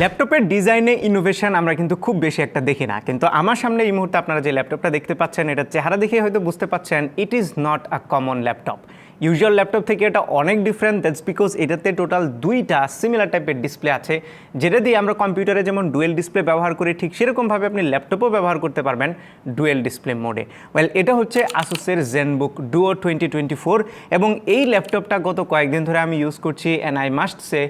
ল্যাপটপের ডিজাইনে ইনোভেশন আমরা কিন্তু খুব বেশি একটা দেখি না। কিন্তু আমার সামনে এই মুহূর্তে আপনারা যে ল্যাপটপটা দেখতে পাচ্ছেন এটা চেহারা দেখে হয়তো বুঝতে পাচ্ছেন it is not a common laptop usual laptop থেকে এটা অনেক ডিফারেন্ট দ্যাটস বিকজ এটাতে টোটাল দুইটা সিমিলার টাইপের ডিসপ্লে আছে, যেটা দিয়ে আমরা কম্পিউটারে যেমন ডুয়েল ডিসপ্লে ব্যবহার করি, ঠিক সেরকমভাবে আপনি ল্যাপটপও ব্যবহার করতে পারবেন ডুয়েল ডিসপ্লে মোডে ওয়েল এটা হচ্ছে আসুসের Zenbook Duo twenty twenty four এবং এই ল্যাপটপটা গত কয়েকদিন ধরে আমি ইউজ করছি and I must say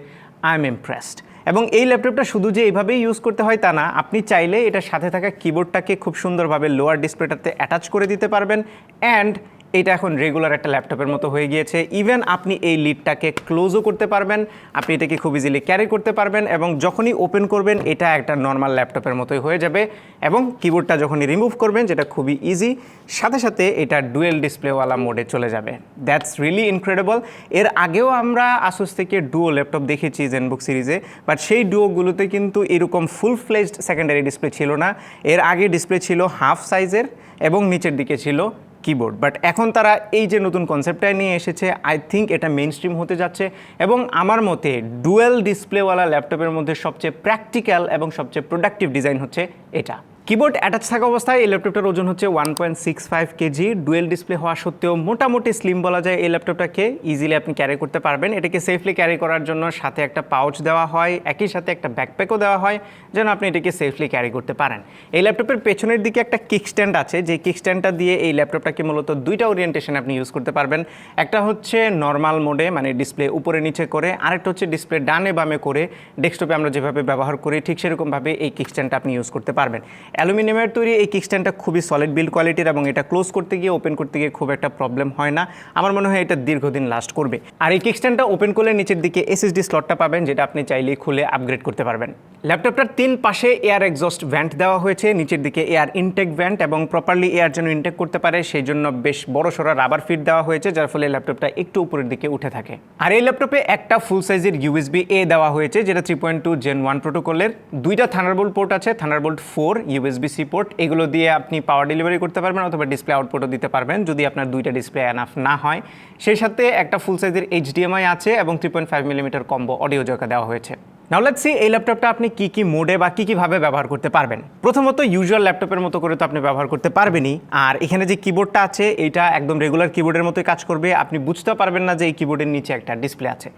I am impressed এবং এই ল্যাপটপটা শুধু যে এইভাবেই ইউজ করতে হয় তা না, আপনি চাইলে এটার সাথে থাকা কিবোর্ডটাকে খুব সুন্দরভাবে লোয়ার ডিসপ্লেটাতে অ্যাটাচ করে দিতে পারবেন অ্যান্ড এটা এখন রেগুলার একটা ল্যাপটপের মতো হয়ে গিয়েছে। ইভেন আপনি এই লিডটাকে ক্লোজও করতে পারবেন, আপনি এটাকে খুব ইজিলি ক্যারি করতে পারবেন এবং যখনই ওপেন করবেন, এটা একটা নর্মাল ল্যাপটপের মতোই হয়ে যাবে এবং কিবোর্ডটা যখনই রিমুভ করবেন, যেটা খুবই ইজি সাথে সাথে এটা ডুয়েল ডিসপ্লেওয়ালা মোডে চলে যাবে। দ্যাটস রিয়েলি ইনক্রেডিবল এর আগেও আমরা আসুস থেকে ডুও ল্যাপটপ দেখেছি জেনবুক সিরিজে বাট সেই ডুয়োগুলোতে কিন্তু এরকম ফুল ফ্লেজড সেকেন্ডারি ডিসপ্লে ছিল না। এর আগে ডিসপ্লে ছিল হাফ সাইজের এবং নিচের দিকে ছিল কিবোর্ড বাট এখন তারা এই যে নতুন কনসেপ্টটা নিয়ে এসেছে আই থিঙ্ক এটা মেন স্ট্রিম হতে যাচ্ছে। এবং আমার মতে ডুয়েল ডিসপ্লেওয়ালা ল্যাপটপের মধ্যে সবচেয়ে প্র্যাকটিক্যাল এবং সবচেয়ে প্রোডাক্টিভ ডিজাইন হচ্ছে এটা। কিবোর্ড অ্যাটাচ থাকা অবস্থায় এই ল্যাপটপটার ওজন হচ্ছে one point six five KG dual display হওয়া সত্ত্বেও মোটামুটি স্লিম বলা যায় এই ল্যাপটপটাকে ইজিলি আপনি ক্যারি করতে পারবেন। এটাকে সেফলি ক্যারি করার জন্য সাথে একটা পাউচ দেওয়া হয়, একই সাথে একটা ব্যাকপ্যাকও দেওয়া হয়, যেন আপনি এটাকে সেফলি ক্যারি করতে পারেন। এই ল্যাপটপের পেছনের দিকে একটা কিক স্ট্যান্ড আছে যে কিক স্ট্যান্ডটা দিয়ে এই ল্যাপটপটাকে মূলত দুইটা ওরিয়েন্টেশন আপনি ইউজ করতে পারবেন। একটা হচ্ছে নর্মাল মোডে মানে ডিসপ্লে উপরে নিচে করে, আরেকটা হচ্ছে ডিসপ্লে ডানে বামে করে ডেস্কটপে আমরা যেভাবে ব্যবহার করি, ঠিক সেরকমভাবে এই কিক স্ট্যান্ডটা আপনি ইউজ করতে পারবেন। অ্যালুমিনিয়ামের তৈরি এই কিকস্ট্যান্ডটা খুবই সলিড বিল্ড কোয়ালিটির এবং এটা ক্লোজ করতে গিয়ে ওপেন করতে গিয়ে খুব একটা প্রবলেম হয় না। আমার মনে হয় এটা দীর্ঘদিন লাস্ট করবে। আর এই কিকস্ট্যান্ডটা ওপেন করলে নিচের দিকে এসএসডি স্লটটা পাবেন, যেটা আপনি চাইলেই খুলে আপগ্রেড করতে পারবেন। ল্যাপটপটার তিন পাশে এয়ার এক্সস্ট ভ্যান্ট দেওয়া হয়েছে, নিচের দিকে এয়ার ইনটেক ভ্যান্ট এবং প্রপারলি এয়ার যেন ইনটেক করতে পারে সেই জন্য বেশ বড় সড়ো রাবার ফিট দেওয়া হয়েছে, যার ফলে ল্যাপটপটা একটু উপরের দিকে উঠে থাকে। আর এই ল্যাপটপে একটা ফুল সাইজের ইউএসবি এ দেওয়া হয়েছে, যেটা three point two gen one প্রোটোকলের দুইটা থান্ডারবোল্ট পোর্ট আছে Thunderbolt four USB C port এগুলো দিয়ে আপনি পাওয়ার ডেলিভারি করতে পারবেন অথবা ডিসপ্লে আউটপুটও দিতে পারবেন যদি আপনার দুইটা ডিসপ্লে এনাফ না হয়। সেই সাথে একটা ফুল সাইজের এইচডিএমআই আছে এবং three point five millimetre combo audio Joka দেওয়া হয়েছে। নাও সি এই ল্যাপটপটা আপনি কি কি মোডে বা কী কীভাবে ব্যবহার করতে পারবেন। প্রথমত ইউজুয়াল ল্যাপটপের মতো করে তো আপনি ব্যবহার করতে পারবেনই। আর এখানে যে কিবোর্ডটা আছে, এটা একদম রেগুলার কিবোর্ডের মতোই কাজ করবে। আপনি বুঝতে পারবেন না যে এই কিবোর্ডের নিচে একটা ডিসপ্লে আছে।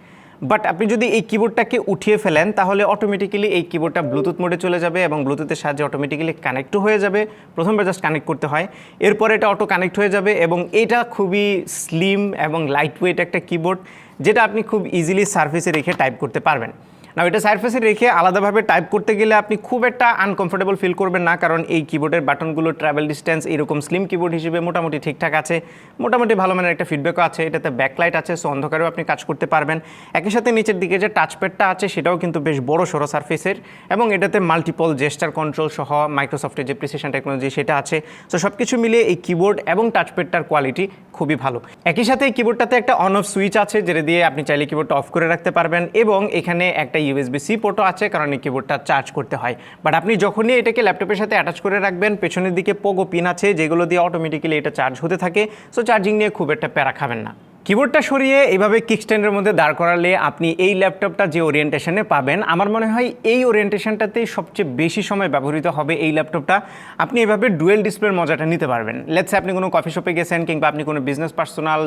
বাট আপনি যদি এই কিবোর্ডটাকে উঠিয়ে ফেলেন, তাহলে অটোমেটিক্যালি এই কিবোর্ডটা ব্লুটুথ মোডে চলে যাবে এবং ব্লুটুথের সাহায্যে অটোমেটিক্যালি কানেক্টও হয়ে যাবে। প্রথমবার জাস্ট কানেক্ট করতে হয়। এরপর এটা অটো কানেক্ট হয়ে যাবে এবং এটা খুবই স্লিম এবং লাইট ওয়েট একটা কিবোর্ড যেটা আপনি খুব ইজিলি সার্ভিসে রেখে টাইপ করতে পারবেন। না এটা সারফেসে রেখে আলাদাভাবে টাইপ করতে গেলে আপনি খুব একটা আনকমফোর্টেবল ফিল করবেন না, কারণ এই কিবোর্ডের বাটনগুলো ট্রাভেল ডিস্টেন্স এরকম স্লিম কিবোর্ড হিসেবে মোটামুটি ঠিকঠাক আছে, মোটামুটি ভালো মানের একটা ফিডব্যাকও আছে, এটাতে ব্যাকলাইট আছে সো অন্ধকারেও আপনি কাজ করতে পারবেন। একই সাথে নিচের দিকে যে টাচপ্যাডটা আছে, সেটাও কিন্তু বেশ বড় সড়ো সারফেসের এবং এটাতে মাল্টিপল জেস্টার কন্ট্রোল সহ মাইক্রোসফটের যে প্রিসিশন টেকনোলজি সেটা আছে। সো সব কিছু মিলিয়ে এই কিবোর্ড এবং টাচপ্যাডটার কোয়ালিটি খুবই ভালো। একই সাথে এই কিবোর্ডটাতে একটা অন অফ সুইচ আছে, যেটা দিয়ে আপনি চাইলে কিবোর্ডটা অফ করে রাখতে পারবেন, এবং এখানে একটা ইউএসবি সি পোর্টও আছে, কারণ এই কিবোর্ডটা চার্জ করতে হয়। বাট আপনি যখনই এটাকে ল্যাপটপের সাথে অ্যাটাচ করে রাখবেন, পেছনের দিকে পোগো পিন আছে, যেগুলো দিয়ে অটোমেটিক্যালি এটা চার্জ হতে থাকে। সো চার্জিং নিয়ে খুব একটা প্যারা খাবেন না। কিবোর্ডটা সরিয়ে এইভাবে কিকস্ট্যান্ডের মধ্যে দাঁড় করালে আপনি এই ল্যাপটপটা যে ওরিয়েন্টেশনে পাবেন, আমার মনে হয় এই ওরিয়েন্টেশনটাতেই সবচেয়ে বেশি সময় ব্যবহৃত হবে এই ল্যাপটপটা আপনি এভাবে ডুয়েল ডিসপ্লের মজাটা নিতে পারবেন। লেটসে আপনি কোনো কফি শপে গেছেন কিংবা আপনি কোনো বিজনেস পার্সোনাল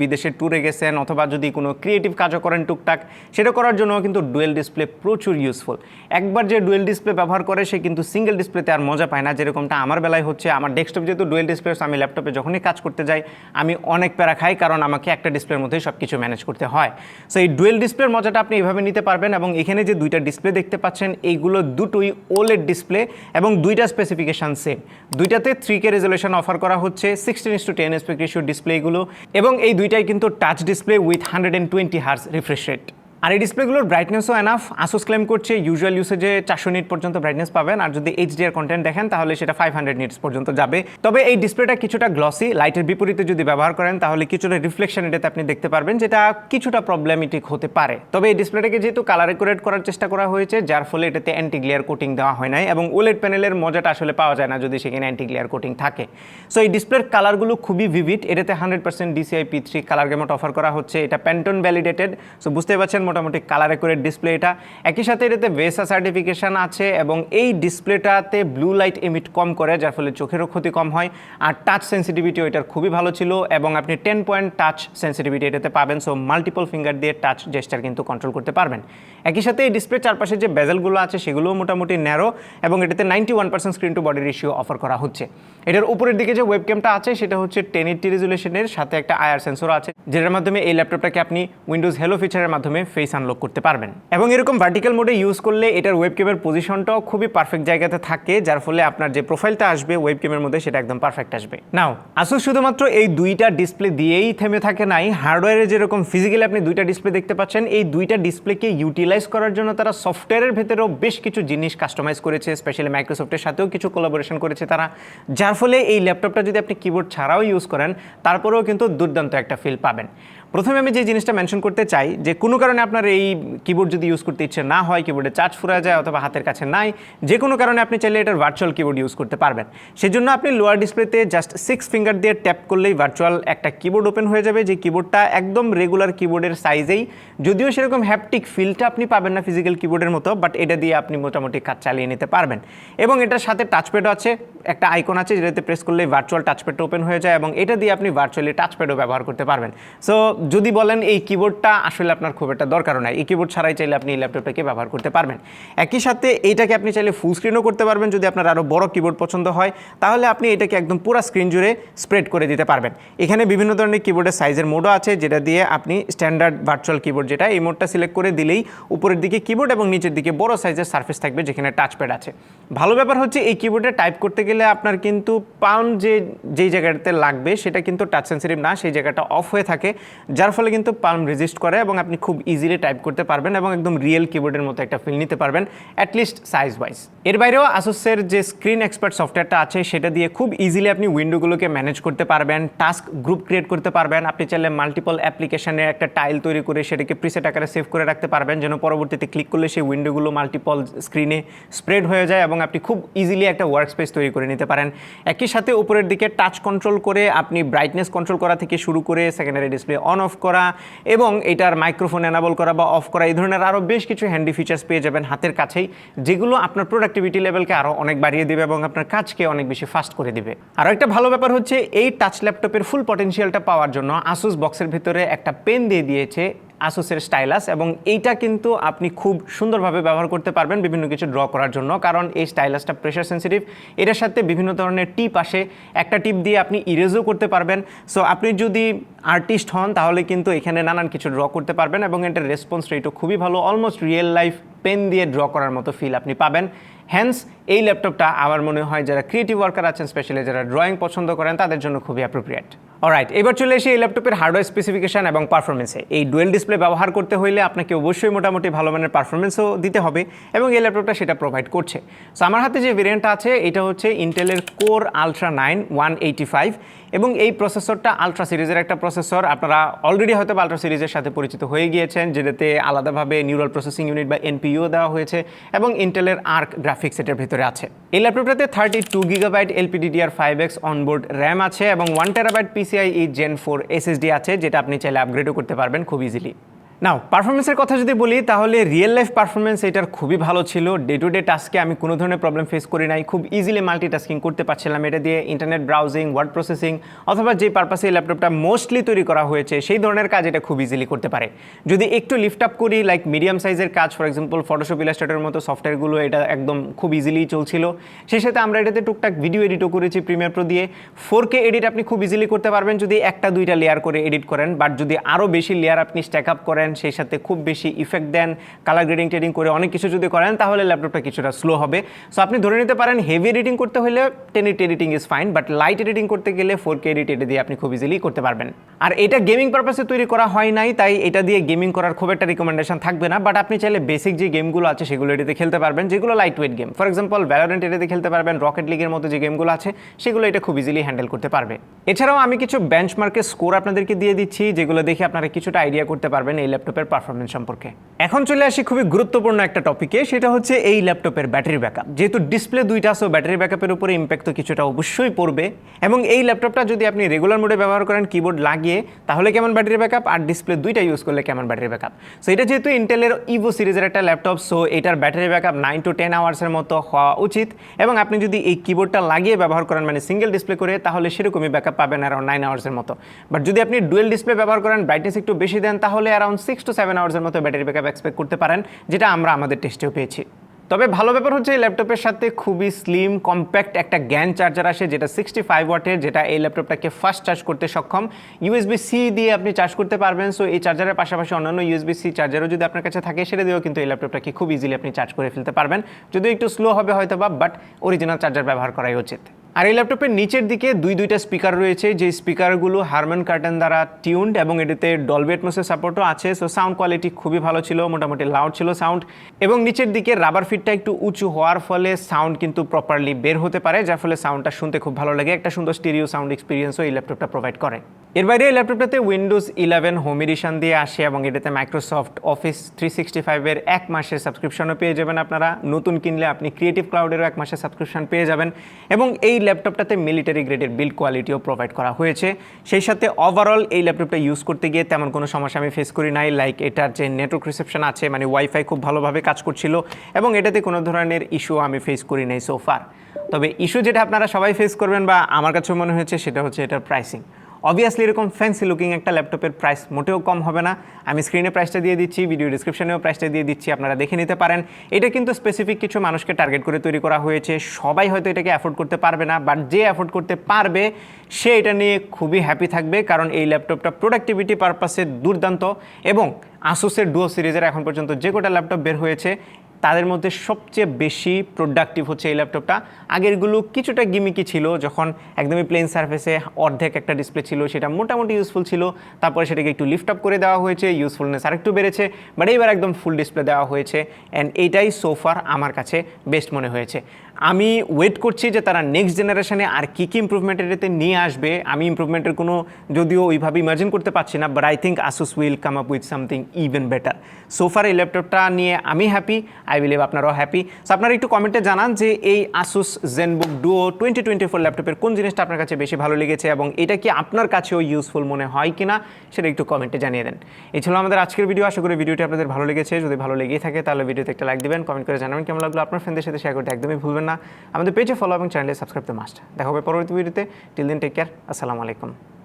বিদেশের ট্যুরে গেছেন অথবা যদি কোনো ক্রিয়েটিভ কাজও করেন টুকটাক, সেটা করার জন্য কিন্তু ডুয়েল ডিসপ্লে প্রচুর ইউজফুল একবার যে ডুয়েল ডিসপ্লে ব্যবহার করে, সে কিন্তু সিঙ্গেল ডিসপ্লেতে আর মজা পায় না, যেরকমটা আমার বেলায় হচ্ছে। আমার ডেস্কটপ যেহেতু ডুয়েল ডিসপ্লে আমি ল্যাপটপে যখনই কাজ করতে যাই, আমি অনেক প্যারা খাই কারণ আমাকে একটা ডিসপ্লের মধ্যেই সব কিছু ম্যানেজ করতে হয়। সো এই ডুয়েল ডিসপ্লের মজাটা আপনি এভাবে নিতে পারবেন এবং এখানে যে দুইটা ডিসপ্লে দেখতে পাচ্ছেন, এইগুলো দুটোই ওলেড ডিসপ্লে এবং দুইটা স্পেসিফিকেশান সেম দুইটাতে থ্রি কে রেজলেশন অফার করা হচ্ছে sixteen is to ten aspect ratio ডিসপ্লেগুলো এবং এই দুইটাই কিন্তু touch display with hundred and twenty hertz refresh rate আর এই ডিসপ্লেগুলোর ব্রাইটনেসও এনাফ আসুস ক্লেম করছে ইউজুয়াল ইউসেজে চারশো নিট পর্যন্ত ব্রাইটনেস পাবেন। আর যদি এইচডিআর কন্টেন্ট দেখেন, তাহলে সেটা ফাইভ হান্ড্রেড নিটস পর্যন্ত যাবে। তবে এই ডিসপ্লেটা কিছুটা গ্লসি লাইটের বিপরীতে যদি ব্যবহার করেন, তাহলে কিছুটা রিফ্লেকশন এটাতে আপনি দেখতে পারবেন, যেটা কিছুটা প্রবলেমেটিক হতে পারে। তবে এই ডিসপ্লেটাকে যেহেতু কালার রেকোরেট করার চেষ্টা করা হয়েছে, যার ফলে এটাতে অ্যান্টি গ্লিয়ার কোটিং দেওয়া হয় নাই, এবং ওলেড প্যানেলের মজাটা আসলে পাওয়া যায় না যদি সেখানে অ্যান্টি গ্লিয়ার কোটিং থাকে। সো এই ডিসপ্লের কালারগুলো খুবই ভিভিড এটাতে hundred percent DCI P three colour gamut offer করা হচ্ছে। এটা প্যান্টন ভ্যালিডেটেড সো বুঝতে পারছেন মোটামুটি কালারে করে ডিসপ্লে এটা একই সাথে এটাতে ভেসা সার্টিফিকেশন আছে এবং এই ডিসপ্লেটাতে ব্লু লাইট এমিট কম করে, যার ফলে চোখেরও ক্ষতি কম হয়। আর টাচ সেন্সিটিভিটিও এটার খুবই ভালো ছিল এবং আপনি টেন পয়েন্ট টাচ সেন্সিটিভিটি এটাতে পাবেন সো মাল্টিপল ফিঙ্গার দিয়ে টাচ জেস্টার কিন্তু কন্ট্রোল করতে পারবেন। একই সাথে এই ডিসপ্লে চারপাশে যে বেজেলগুলো আছে, সেগুলোও মোটামুটি ন্যারো এবং এটাতে ninety one percent screen to body ratio offer করা হচ্ছে। এটার উপরের দিকে যে ওয়েবক্যামটা আছে, সেটা হচ্ছে টেন এইটটি রেজুলেশনের সাথে একটা আয়ার সেন্সর আছে, যেটার মাধ্যমে এই ল্যাপটপটাকে আপনি উইন্ডোজ হেলো ফিচারের মাধ্যমে ফেস আনলক করতে পারবেন। এবং এরকম ভার্টিক্যাল মোডে ইউজ করলে এটার ওয়েব ওয়েবক্যামের পজিশনটাও খুবই পারফেক্ট জায়গাতে থাকে, যার ফলে আপনার যে প্রোফাইলটা আসবে ওয়েব ওয়েবক্যামের মধ্যে সেটা একদম পারফেক্ট আসবে। নাও আসুস শুধুমাত্র এই দুইটা ডিসপ্লে দিয়েই থেমে থাকে নাই। হার্ডওয়্যারে যেরকম ফিজিক্যালি আপনি দুইটা ডিসপ্লে দেখতে পাচ্ছেন, এই দুইটা ডিসপ্লেকে ইউটিলাইজ করার জন্য তারা সফটওয়্যারের ভেতরেও বেশ কিছু জিনিস কাস্টমাইজ করেছে স্পেশালি মাইক্রোসফটের সাথেও কিছু কোলাবোরেশন করেছে তারা। যার ফলে এই ল্যাপটপটা যদি আপনি কিবোর্ড ছাড়াও ইউজ করেন, তারপরেও কিন্তু দুর্দান্ত একটা ফিল পাবেন। প্রথমে আমি যে জিনিসটা মেনশন করতে চাই, যে কোনো কারণে আপনার এই কিবোর্ড যদি ইউজ করতে ইচ্ছে না হয় কিবোর্ডে চার্জ ফুরা যায় অথবা হাতের কাছে নাই, যে কোনো কারণে আপনি চাইলে এটার ভার্চুয়াল কিবোর্ড ইউজ করতে পারবেন। সেজন্য আপনি লোয়ার ডিসপ্লেতে জাস্ট সিক্স ফিঙ্গার দিয়ে ট্যাপ করলেই ভার্চুয়াল একটা কিবোর্ড ওপেন হয়ে যাবে, যে কিবোর্ডটা একদম রেগুলার কিবোর্ডের সাইজেই যদিও সেরকম হ্যাপটিক ফিলটা আপনি পাবেন না ফিজিক্যাল কিবোর্ডের মতো বাট এটা দিয়ে আপনি মোটামুটি কাজ চালিয়ে নিতে পারবেন। এবং এটার সাথে টাচপ্যাডও আছে। একটা আইকন আছে যেটাতে প্রেস করলে ভার্চুয়াল টাচপ্যাডটা ওপেন হয়ে যায় এবং এটা দিয়ে আপনি ভার্চুয়ালি টাচপ্যাডও ব্যবহার করতে পারবেন। সো যদি বলেন এই কিবোর্ডটা আসলে আপনার খুব একটা দরকার নাই। এই কিবোর্ড ছাড়াই চাইলে আপনি এই ল্যাপটপটাকে ব্যবহার করতে পারবেন। একই সাথে এইটাকে আপনি চাইলে ফুল স্ক্রিনও করতে পারবেন যদি আপনার আরও বড় কিবোর্ড পছন্দ হয়। তাহলে আপনি এটাকে একদম পুরো স্ক্রিন জুড়ে স্প্রেড করে দিতে পারবেন। এখানে বিভিন্ন ধরনের কিবোর্ডের সাইজের মোডও আছে যেটা দিয়ে আপনি স্ট্যান্ডার্ড ভার্চুয়াল কিবোর্ড যেটা, এই মোডটা সিলেক্ট করে দিলেই উপরের দিকে কিবোর্ড এবং নিচের দিকে বড় সাইজের সার্ফেস থাকবে যেখানে টাচপ্যাড আছে। ভালো ব্যাপার হচ্ছে এই কিবোর্ডে টাইপ করতে গেলে আপনার কিন্তু পাউন্ড যে, যেই জায়গাটাতে লাগবে সেটা কিন্তু টাচ সেন্সিটিভ না, সেই জায়গাটা অফ হয়ে থাকে, যার ফলে কিন্তু পালম রেজিস্ট করে এবং আপনি খুব ইজিলি টাইপ করতে পারবেন এবং একদম রিয়েল কিবোর্ডের মতো একটা ফিল নিতে পারবেন অ্যাটলিস্ট সাইজ ওয়াইজ এর বাইরেও আসুসের যে স্ক্রিন এক্সপার্ট সফটওয়্যারটা আছে, সেটা দিয়ে খুব ইজিলি আপনি উইন্ডোগুলোকে ম্যানেজ করতে পারবেন টাস্ক গ্রুপ ক্রিয়েট করতে পারবেন, আপনি চাইলে মাল্টিপল অ্যাপ্লিকেশনের একটা টাইল তৈরি করে সেটাকে প্রিসেট আকারে সেভ করে রাখতে পারবেন, যেন পরবর্তীতে ক্লিক করলে সেই উইন্ডোগুলো মাল্টিপল স্ক্রিনে স্প্রেড হয়ে যায় এবং আপনি খুব ইজিলি একটা ওয়ার্ক স্পেস তৈরি করে নিতে পারেন। একই সাথে উপরের দিকে টাচ কন্ট্রোল করে আপনি ব্রাইটনেস কন্ট্রোল করা থেকে শুরু করে সেকেন্ডারি ডিসপ্লে অন অফ করা এবং এটার মাইক্রোফোন এনাবল করা বা অফ করা, এই ধরনের আরও বেশ কিছু হ্যান্ডি ফিচার্স পেয়ে যাবেন হাতের কাছেই, যেগুলো আপনার প্রোডাক্টিভিটি লেভেলকে আরও অনেক বাড়িয়ে দেবে এবং আপনার কাজকে অনেক বেশি ফাস্ট করে দিবে। আরও একটা ভালো ব্যাপার হচ্ছে, এই টাচ ল্যাপটপের ফুল পটেনশিয়ালটা পাওয়ার জন্য আসুস বক্সের ভিতরে একটা পেন দিয়ে দিয়েছে আসুসের স্টাইলাস এবং এইটা কিন্তু আপনি খুব সুন্দরভাবে ব্যবহার করতে পারবেন বিভিন্ন কিছু ড্র করার জন্য। কারণ এই স্টাইলাসটা প্রেশার সেন্সিটিভ এটার সাথে বিভিন্ন ধরনের টিপ আসে। একটা টিপ দিয়ে আপনি ইরেজও করতে পারবেন। সো আপনি যদি আর্টিস্ট হন, তাহলে কিন্তু এখানে নানান কিছু ড্র করতে পারবেন এবং এটার রেসপন্স রেটও খুবই ভালো। অলমোস্ট রিয়েল লাইফ পেন দিয়ে ড্র করার মতো ফিল আপনি পাবেন। হ্যান্স এই ল্যাপটপটা আমার মনে হয় যারা ক্রিয়েটিভ ওয়ার্কার আছেন স্পেশালি যারা ড্রয়িং পছন্দ করেন, তাদের জন্য খুবই অ্যাপ্রোপ্রিয়েট অলরাইট এবার চলে এসে এই ল্যাপটপের হার্ডওয়্যার স্পেসিফিকেশন এবং পারফরমেন্সে এই ডুয়েল ডিসপ্লে ব্যবহার করতে হলে আপনাকে অবশ্যই মোটামুটি ভালো মানের পারফরমেন্সও দিতে হবে এবং এই ল্যাপটপটা সেটা প্রোভাইড করছে। সো আমার হাতে যে ভেরিয়েন্টটা আছে, এটা হচ্ছে ইন্টেলের core ultra nine one eighty five এবং এই প্রসেসরটা আলট্রা সিরিজের একটা আপনারা অলরেডি হয়তো আলট্রা সিরিজের সাথে পরিচিত হয়ে গিয়েছেন, যেটাতে আলাদাভাবে নিউরাল প্রসেসিং ইউনিট বা এনপিইউ দেওয়া হয়েছে এবং ইন্টেলের আর্ক গ্রাফিক্স সেটের ভিতরে আছে। এই ল্যাপটপটাতে thirty two gigabyte LPDDR five X onboard RAM আছে এবং one terabyte PCI E gen four SSD আছে, যেটা আপনি চাইলে আপগ্রেডও করতে পারবেন খুব ইজিলি নাও পারফরমেন্সের কথা যদি বলি, তাহলে রিয়েল লাইফ পারফরমেন্স এটার খুবই ভালো ছিল। ডে টু ডে টাস্কে আমি কোনো ধরনের প্রবলেম ফেস করি নাই। খুব ইজিলি মাল্টি টাস্কিং করতে পারছিলাম। এটা দিয়ে ইন্টারনেট ব্রাউজিং ওয়ার্ড প্রসেসিং অথবা যে পারপাসে এই ল্যাপটপটা মোস্টলি তৈরি করা হয়েছে, সেই ধরনের কাজ এটা খুব ইজিলি করতে পারে। যদি একটু লিফট আপ করি লাইক মিডিয়াম সাইজের কাজ ফর এক্সাম্পল ফটোশপ ইলাস্ট্রেটের মতো সফটওয়্যারগুলো এটা একদম খুব ইজিলি চলছিল। সেই সাথে আমরা এটাতে টুকটাক ভিডিও এডিটও করেছি প্রিমিয়ার প্রো দিয়ে। ফোর কে এডিট আপনি খুব ইজিলি করতে পারবেন যদি একটা দুইটা লেয়ার করে এডিট করেন। বাট যদি আরও বেশি লেয়ার আপনি স্ট্যাক আপ করেন সেই সাথে খুব বেশি ইফেক্ট দেন কালার গ্রেডিং টেডিং করে অনেক কিছু যদি করেন, তাহলে ল্যাপটপটা কিছুটা স্লো হবে। সো আপনি ধরে নিতে পারেন হেভি এডিটিং করতে হলে then it editing is fine but light editing করতে গেলে ফোর কে এডিট এটা দিয়ে আপনি খুব ইজিলি করতে পারবেন। আর এটা গেমিং পারপাসে তৈরি করা হয় নাই, তাই এটা দিয়ে গেমিং করার খুব একটা রিকমেন্ডেশন থাকবে না বাট আপনি চাইলে বেসিক যে গেমগুলো আছে, সেগুলো এটিতে খেলতে পারবেন, যেগুলো light weight game for example Valorant এটাতে খেলতে পারবেন রকেট লিগের মতো যে গেমগুলো আছে, সেগুলো এটা খুব ইজিলি হ্যান্ডেল করতে পারবে। এছাড়াও আমি কিছু বেঞ্চমার্কের স্কোর আপনাদেরকে দিয়ে দিচ্ছি, যেগুলো দেখে আপনারা কিছুটা আইডিয়া করতে পারবেন এই ল্যাপটপের পারফরমেন্স সম্পর্কে। এখন চলে আসি খুবই গুরুত্বপূর্ণ একটা টপিকে সেটা হচ্ছে এই ল্যাপটপের ব্যাটারি ব্যাকআপ যেহেতু ডিসপ্লে দুইটা সো ব্যাটারি ব্যাকআপের উপরে ইম্প্যাক্ট তো কিছুটা অবশ্যই পড়বে। এবং এই ল্যাপটপটা যদি আপনি রেগুলার মোডে ব্যবহার করেন কিবোর্ড লাগিয়ে, তাহলে কেমন ব্যাটারি ব্যাকআপ আর ডিসপ্লে দুইটা ইউজ করলে কেমন ব্যাটারি ব্যাকআপ সো এটা যেহেতু ইন্টেলের ইভো সিরিজের একটা ল্যাপটপ সো এটার battery backup nine to ten আওয়ার্সের মতো হওয়া উচিত। এবং আপনি যদি এই কিবোর্ডটা লাগিয়ে ব্যবহার করেন মানে সিঙ্গেল ডিসপ্লে করে, তাহলে সেরকমই ব্যাকআপ পাবেন অ্যারাউন্ড নাইন আওয়ার্সের মতো। বাট যদি আপনি ডুয়েল ডিসপ্লে ব্যবহার করেন ব্রাইটনেস একটু বেশি দেন, তাহলে অ্যারাউন্ড সিক্স টু সেভেন আওয়ার্সের মতো ব্যাটারি ব্যাকআপ এক্সপেক্ট করতে পারেন, যেটা আমরা আমাদের টেস্টেও পেয়েছি। তবে ভালো ব্যাপার হচ্ছে এই ল্যাপটপের সাথে খুবই স্লিম কম্প্যাক্ট একটা জ্ঞান চার্জার আসে, যেটা সিক্সটি ফাইভ ওয়াটের যেটা এই ল্যাপটপটাকে ফাস্ট চার্জ করতে সক্ষম। ইউএসবি সি দিয়ে আপনি চার্জ করতে পারবেন সো এই চার্জারের পাশাপাশি অন্যান্য ইউএসবি সি চার্জারও যদি আপনার কাছে থাকে, সেটা দিয়েও কিন্তু এই ল্যাপটপটাকে খুব ইজিলি আপনি চার্জ করে ফেলতে পারবেন। যদিও একটু স্লো হবে হয়তো বা বাট অরিজিনাল চার্জার ব্যবহার করাই উচিত। আর এই ল্যাপটপের নিচের দিকে দুই দুইটা স্পিকার রয়েছে। যে স্পিকারগুলো হারম্যান কার্টেন দ্বারা টিউনড এবং এটিতে ডলবি অ্যাটমসের সাপোর্টও আছে। সো সাউন্ড কোয়ালিটি খুবই ভালো ছিল, মোটামুটি লাউড ছিল সাউন্ড এবং নিচের দিকে রাবার ফিটটা একটু উঁচু হওয়ার ফলে সাউন্ড কিন্তু প্রপারলি বের হতে পারে, যার ফলে সাউন্ডটা শুনতে খুব ভালো লাগে। একটা সুন্দর স্টিরিও সাউন্ড এক্সপিরিয়েন্সও এই ল্যাপটপটা প্রোভাইড করে। এর বাইরে এই ল্যাপটপটাতে উইন্ডোজ ইলেভেন হোম এডিশন দিয়ে আসে এবং এটাতে মাইক্রোসফট অফিস থ্রি সিক্সটি ফাইভের এক মাসের সাবস্ক্রিপশনও পেয়ে যাবেন আপনারা। নতুন কিনলে আপনি ক্রিয়েটিভ ক্লাউডেরও এক মাসের সাবস্ক্রিপশন পেয়ে যাবেন এবং এই ল্যাপটপটাতে মিলিটারি গ্রেডের বিল্ড কোয়ালিটিও প্রোভাইড করা হয়েছে। সেই সাথে ওভারঅল এই ল্যাপটপটা ইউজ করতে গিয়ে তেমন কোনো সমস্যা আমি ফেস করি নাই। লাইক এটার যে নেটওয়ার্ক রিসেপশন আছে মানে ওয়াইফাই খুব ভালোভাবে কাজ করছিল এবং এটাতে কোনো ধরনের ইস্যু আমি ফেস করি নাই সোফার তবে ইস্যু যেটা আপনারা সবাই ফেস করবেন বা আমার কাছেও মনে হয়েছে সেটা হচ্ছে এটার প্রাইসিং অবভিয়াসলি এরকম ফ্যান্সি লুকিং একটা ল্যাপটপের প্রাইস মোটেও কম হবে না। আমি স্ক্রিনে প্রাইসটা দিয়ে দিচ্ছি ভিডিও ডিসক্রিপশনেও প্রাইসটা দিয়ে দিচ্ছি, আপনারা দেখে নিতে পারেন। এটা কিন্তু স্পেসিফিক কিছু মানুষকে টার্গেট করে তৈরি করা হয়েছে। সবাই হয়তো এটাকে অ্যাফোর্ড করতে পারবে না বাট যে অ্যাফোর্ড করতে পারবে, সে এটা নিয়ে খুবই হ্যাপি থাকবে, কারণ এই ল্যাপটপটা প্রোডাক্টিভিটি পারপাসে দুর্দান্ত এবং আসুসের ডুও সিরিজের এখন পর্যন্ত যে কটা ল্যাপটপ বের হয়েছে তাদের মধ্যে সবচেয়ে বেশি প্রোডাক্টিভ হচ্ছে এই ল্যাপটপটা আগেরগুলো কিছুটা গিমিকি ছিল, যখন একদমই প্লেন সার্ফেসে অর্ধেক একটা ডিসপ্লে ছিল, সেটা মোটামুটি ইউজফুল ছিল। তারপরে সেটাকে একটু লিফট আপ করে দেওয়া হয়েছে ইউজফুলনেস আরেকটু বেড়েছে বাট এইবার একদম ফুল ডিসপ্লে দেওয়া হয়েছে। অ্যান্ড এইটাই সোফার আমার কাছে বেস্ট মনে হয়েছে। আমি ওয়েট করছি যে তারা নেক্সট জেনারেশনে আর কী কী ইম্প্রুভমেন্ট এটাতে নিয়ে আসবে। আমি ইম্প্রুভমেন্টের কোনো যদিও ওইভাবে ইমাজিন করতে পারছি না but I think Asus will come up with something even better so far এই ল্যাপটপটা নিয়ে আমি হ্যাপি আই বিলিভ আপনারাও হ্যাপি সো আপনারা একটু কমেন্টে জানান যে এই Asus Zenbook Duo twenty twenty four ল্যাপটপের কোন জিনিসটা আপনার কাছে বেশি ভালো লেগেছে এবং এটা কি আপনার কাছেও ইউজফুল মনে হয় কিনা সেটা একটু কমেন্টে জানিয়ে দেন। এই ছিল আমাদের আজকের ভিডিও আশা করি ভিডিওটি আপনাদের ভালো লেগেছে। যদি ভালো লেগেই থাকে তাহলে ভিডিওতে একটা লাইক দিবেন কমেন্ট করে জানাবেন কেমন লাগল আপনার ফ্রেন্ডের সাথে শেয়ার করতে একদমই ভুলবেন না। আমাদের পেজে ফলো এবং চ্যানেলে সাবস্ক্রাইব দ্য মাস্ট দেখা হবে পরবর্তী ভিডিওতে টিল দিন টেক কেয়ার আসসালামু আলাইকুম।